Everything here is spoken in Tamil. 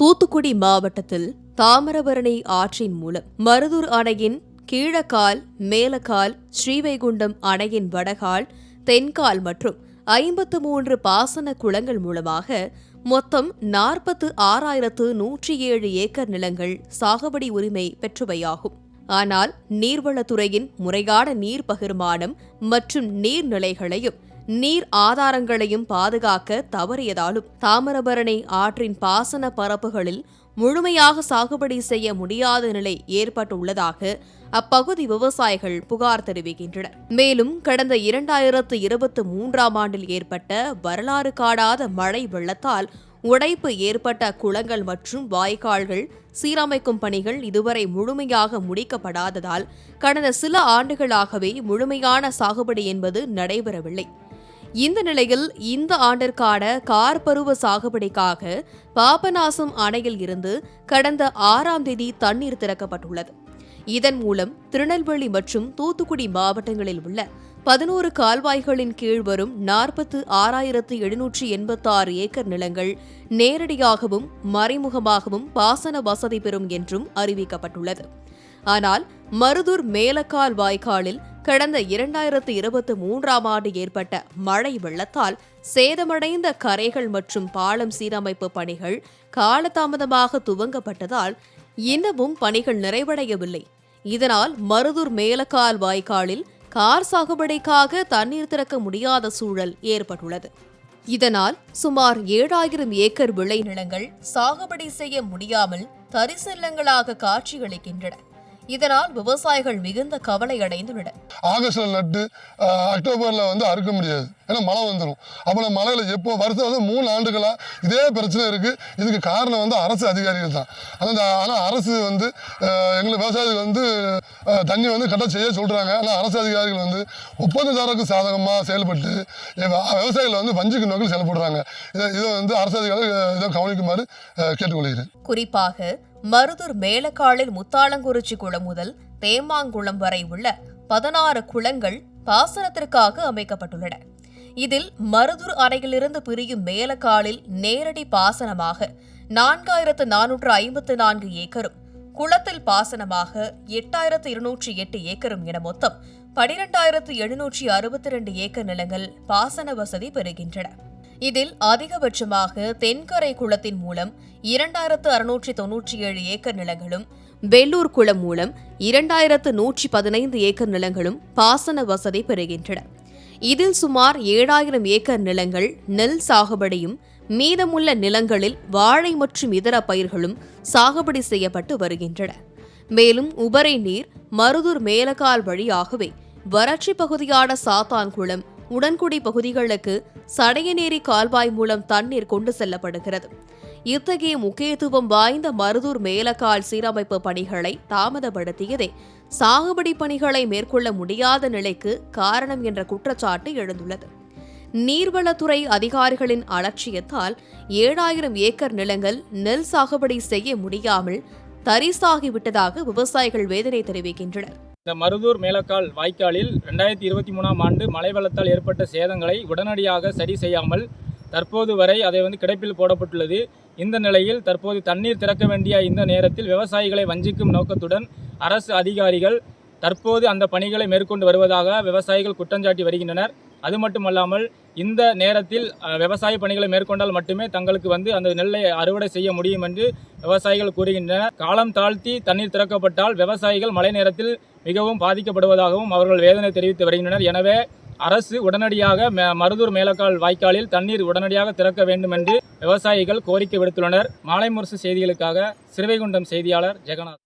தூத்துக்குடி மாவட்டத்தில் தாமிரபரணி ஆற்றின் மூலம் மருதூர் அணையின் கீழக்கால் மேலக்கால் ஸ்ரீவைகுண்டம் அணையின் வடகால் தென்கால் மற்றும் ஐம்பத்து மூன்று பாசன குளங்கள் மூலமாக மொத்தம் நாற்பத்து ஆறாயிரத்து நூற்றி ஏழு ஏக்கர் நிலங்கள் சாகுபடி உரிமை பெற்றவையாகும். ஆனால் நீர்வளத்துறையின் முறையான நீர் பகிர்மானம் மற்றும் நீர்நிலைகளையும் நீர் ஆதாரங்களையும் பாதுகாக்க தவறியதாலும் தாமிரபரணி ஆற்றின் பாசன பரப்புகளில் முழுமையாக சாகுபடி செய்ய முடியாத நிலை ஏற்பட்டுள்ளதாக அப்பகுதி விவசாயிகள் புகார் தெரிவிக்கின்றனர். மேலும் கடந்த இரண்டாயிரத்து இருபத்தி மூன்றாம் ஆண்டில் ஏற்பட்ட வரலாறு காணாத மழை வெள்ளத்தால் உடைப்பு ஏற்பட்ட குளங்கள் மற்றும் வாய்க்கால்கள் சீரமைக்கும் பணிகள் இதுவரை முழுமையாக முடிக்கப்படாததால் கடந்த சில ஆண்டுகளாகவே முழுமையான சாகுபடி என்பது நடைபெறவில்லை. இந்த நிலையில் இந்த ஆண்டிற்கான கார் பருவ சாகுபடிக்காக பாபநாசம் அணையில் இருந்து கடந்த ஆறாம் தேதி தண்ணீர் திறக்கப்பட்டுள்ளது. இதன் மூலம் திருநெல்வேலி மற்றும் தூத்துக்குடி மாவட்டங்களில் உள்ள பதினோரு கால்வாய்களின் கீழ் வரும் நாற்பத்து ஆறாயிரத்து எழுநூற்றி எண்பத்தாறு ஏக்கர் நிலங்கள் நேரடியாகவும் மறைமுகமாகவும் பாசன வசதி பெறும் என்றும் அறிவிக்கப்பட்டுள்ளது. ஆனால் மருதூர் மேலக்கால் வாய்க்காலில் கடந்த இரண்டாயிரத்து இருபத்தி மூன்றாம் ஆண்டு ஏற்பட்ட மழை வெள்ளத்தால் சேதமடைந்த கரைகள் மற்றும் பாலம் சீரமைப்பு பணிகள் காலதாமதமாக துவங்கப்பட்டதால் இன்னமும் பணிகள் நிறைவடையவில்லை. இதனால் மருதூர் மேலக்கால் வாய்க்காலில் கார் சாகுபடிக்காக தண்ணீர் திறக்க முடியாத சூழல் ஏற்பட்டுள்ளது. இதனால் சுமார் ஏழாயிரம் ஏக்கர் விளைநிலங்கள் சாகுபடி செய்ய முடியாமல் தரிசு காட்சியளிக்கின்றன. இதனால் விவசாயிகள் மிகுந்த கவலை அடைந்துள்ளனர். ஆகஸ்ட்ல நட்டு அக்டோபர்ல வந்து அறுக்க முடியாது. ஏன்னா மழை வந்துடும் அப்போ மழையில எப்போ வருஷம் வந்து மூணு ஆண்டுகளா இதே பிரச்சனை இருக்கு. இதுக்கு காரணம் வந்து அரசு அதிகாரிகள் தான். ஆனால் ஆனால் அரசு வந்து அஹ், எங்களுக்கு விவசாயிகள் வந்து தண்ணி வந்து கரெக்டாக செய்ய சொல்றாங்க. ஆனால் அரசு அதிகாரிகள் வந்து ஒப்பந்ததாரருக்கு சாதகமாக செயல்பட்டு விவசாயிகளை வந்து வஞ்சிக்கு நோக்கில் செயல்படுறாங்க. இதை இதை வந்து அரசு அதிகாரிகள் இதை கவனிக்குமாறு கேட்டுக்கொள்கிறேன். குறிப்பாக மருதூர் மேலக்காலில் முத்தாளங்குறிச்சி குளம் முதல் தேமாங்குளம் வரை உள்ள பதினாறு குளங்கள் பாசனத்திற்காக அமைக்கப்பட்டுள்ளன. இதில் மருதூர் அணையிலிருந்து பிரியும் மேலக்காலில் நேரடி பாசனமாக நான்காயிரத்து நானூற்று ஐம்பத்து நான்கு ஏக்கரும் குளத்தில் பாசனமாக எட்டாயிரத்து இருநூற்றி எட்டு ஏக்கரும் என மொத்தம் பனிரெண்டாயிரத்து எழுநூற்றி அறுபத்தி ரெண்டு ஏக்கர் நிலங்கள் பாசன வசதி பெறுகின்றன. இதில் அதிகபட்சமாக தென்கரை குளத்தின் மூலம் இரண்டாயிரத்து அறுநூற்றி தொன்னூற்றி ஏழு ஏக்கர் நிலங்களும் வெள்ளூர் குளம் மூலம் இரண்டாயிரத்து நூற்றி பதினைந்து ஏக்கர் நிலங்களும் பாசன வசதி பெறுகின்றன. இதில் சுமார் ஏழாயிரம் ஏக்கர் நிலங்கள் நெல் சாகுபடியும் மீதமுள்ள நிலங்களில் வாழை மற்றும் இதர பயிர்களும் சாகுபடி செய்யப்பட்டு வருகின்றன. மேலும் உபரி நீர் மருதூர் மேலக்கால் வழியாகவே வறட்சி பகுதியான சாத்தான்குளம் உடன்குடி பகுதிகளுக்கு சடையநேரி கால்வாய் மூலம் தண்ணீர் கொண்டு செல்லப்படுகிறது. இத்தகைய முக்கியத்துவம் வாய்ந்த மருதூர் மேலக்கால் சீரமைப்பு பணிகளை தாமதப்படுத்தியதே சாகுபடி பணிகளை மேற்கொள்ள முடியாத நிலைக்கு காரணம் என்ற குற்றச்சாட்டு எழுந்துள்ளது. நீர்வளத்துறை அதிகாரிகளின் அலட்சியத்தால் ஏழாயிரம் ஏக்கர் நிலங்கள் நெல் சாகுபடி செய்ய முடியாமல் தரிசாகிவிட்டதாக விவசாயிகள் வேதனை தெரிவிக்கின்றனர். இந்த மருதூர் மேலக்கால் வாய்க்காலில் ரெண்டாயிரத்தி இருபத்தி மூணாம் ஆண்டு மழை வெள்ளத்தால் ஏற்பட்ட சேதங்களை உடனடியாக சரி செய்யாமல் தற்போது வரை அதை வந்து கிடப்பில் போடப்பட்டுள்ளது. இந்த நிலையில் தற்போது தண்ணீர் திறக்க வேண்டிய இந்த நேரத்தில் விவசாயிகளை வஞ்சிக்கும் நோக்கத்துடன் அரசு அதிகாரிகள் தற்போது அந்த பணிகளை மேற்கொண்டு வருவதாக விவசாயிகள் குற்றஞ்சாட்டி வருகின்றனர். அது மட்டுமல்லாமல் இந்த நேரத்தில் விவசாய பணிகளை மேற்கொண்டால் மட்டுமே தங்களுக்கு வந்து அந்த நெல்லை அறுவடை செய்ய முடியும் என்று விவசாயிகள் கூறுகின்றனர். காலம் தாழ்த்தி தண்ணீர் திறக்கப்பட்டால் விவசாயிகள் மழை நேரத்தில் மிகவும் பாதிக்கப்படுவதாகவும் அவர்கள் வேதனை தெரிவித்து வருகின்றனர். எனவே அரசு உடனடியாக மருதூர் மேலக்கால் வாய்க்காலில் தண்ணீர் உடனடியாக திறக்க வேண்டும் என்று விவசாயிகள் கோரிக்கை விடுத்துள்ளனர். மாலை முரசு செய்திகளுக்காக சிறுவைகுண்டம் செய்தியாளர் ஜெகநாத்.